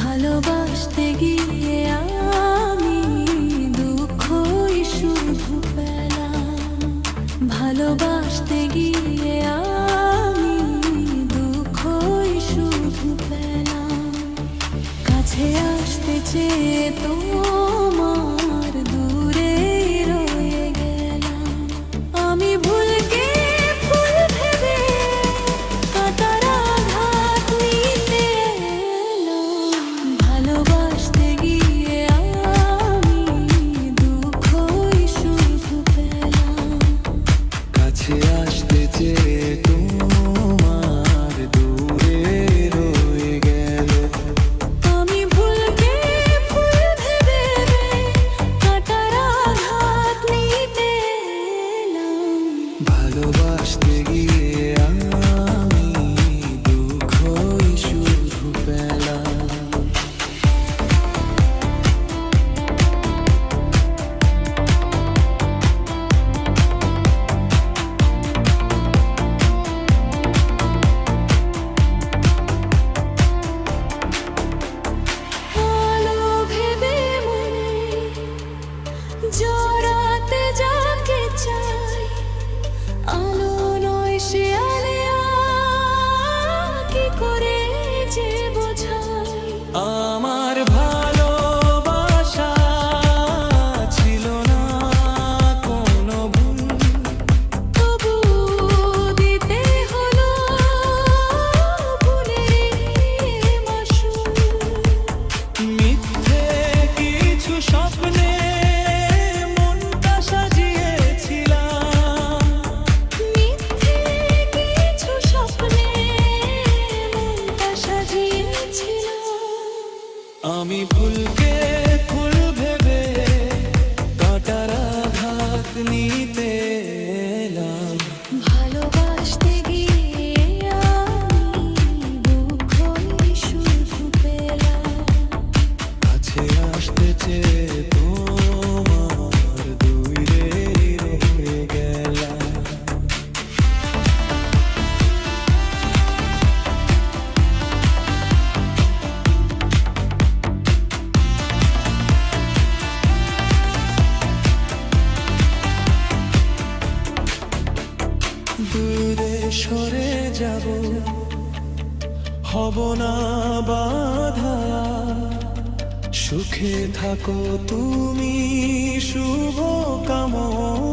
ভালোবাসতে গিয়ে আমি দুঃখই শুধু পেলাম। ভালোবাসতে গিয়ে আমি দুঃখই শুধু পেলাম। কাছে আসতে চেয়ে তোমার ভালোবাসতে আমি ভুলকে ফুল ভেবে কাটার আঘাত নিতে এলাম। ভালোবাসতে গিয়ে দুঃখই শুধু পেলাম। কাছে আসতে চেয়ে সরে যাব। হব না বাধা। সুখে থাকো তুমি শুভ কামনা।